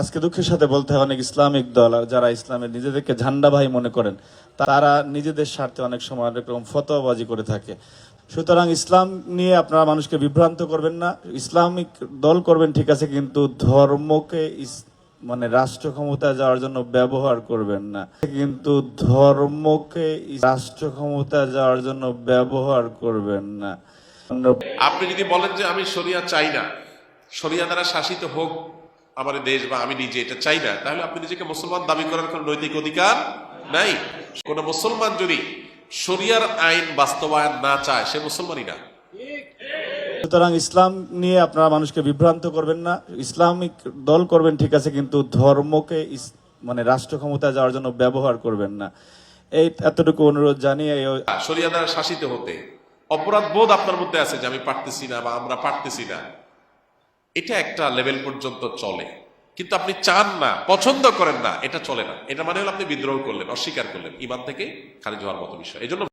আজকে দুঃখের সাথে বলতে হয়, অনেক ইসলামিক দল আর যারা ইসলামের নিজেদেরকে ঝান্ডা ভাই মনে করেন, তারা নিজেদের স্বার্থে অনেক সময় অনেক রকম ফতোয়াবাজি করে থাকে। সুতরাং ইসলাম নিয়ে আপনারা মানুষকে বিভ্রান্ত করবেন না। ইসলামিক দল করবেন, ঠিক আছে, কিন্তু ধর্মকে মানে রাষ্ট্র ক্ষমতায় যাওয়ার জন্য ব্যবহার করবেন না। কিন্তু ধর্মকে রাষ্ট্র ক্ষমতায় যাওয়ার জন্য ব্যবহার করবেন না। আপনি যদি বলেন যে আমি শরিয়া চাই না, শরিয়া দ্বারা শাসিত হোক আমার দেশ বা আমি নিজে এটা চাই না তাহলে আপনি নিজেকে মুসলমান দাবি করার কোনো নৈতিক অধিকার নাই। কোন মুসলমান যদি শরিয়ার আইন বাস্তবায়ন না চায় সে মুসলমানই না। সুতরাং ইসলাম নিয়ে আপনারা মানুষকে বিভ্রান্ত করবেন না। ইসলামিক দল করবেন ঠিক আছে কিন্তু ধর্মকে মানে রাষ্ট্র ক্ষমতায় যাওয়ার জন্য ব্যবহার করবেন না। এই এতটুকু অনুরোধ জানিয়ে শরিয়া দ্বারা শাসিত হতে অপরাধ বোধ আপনার মধ্যে আছে যে আমি পারতেছি না বা আমরা পারতেছি না। এটা একটা লেভেল পর্যন্ত চলে। কিন্তু আপনি চান না, পছন্দ করেন না, এটা চলে না। এটা মানে হলো আপনি বিদ্রোহ করলেন, অস্বীকার করলেন, ইমান থেকে খারিজ হওয়ার মতো বিষয়। এই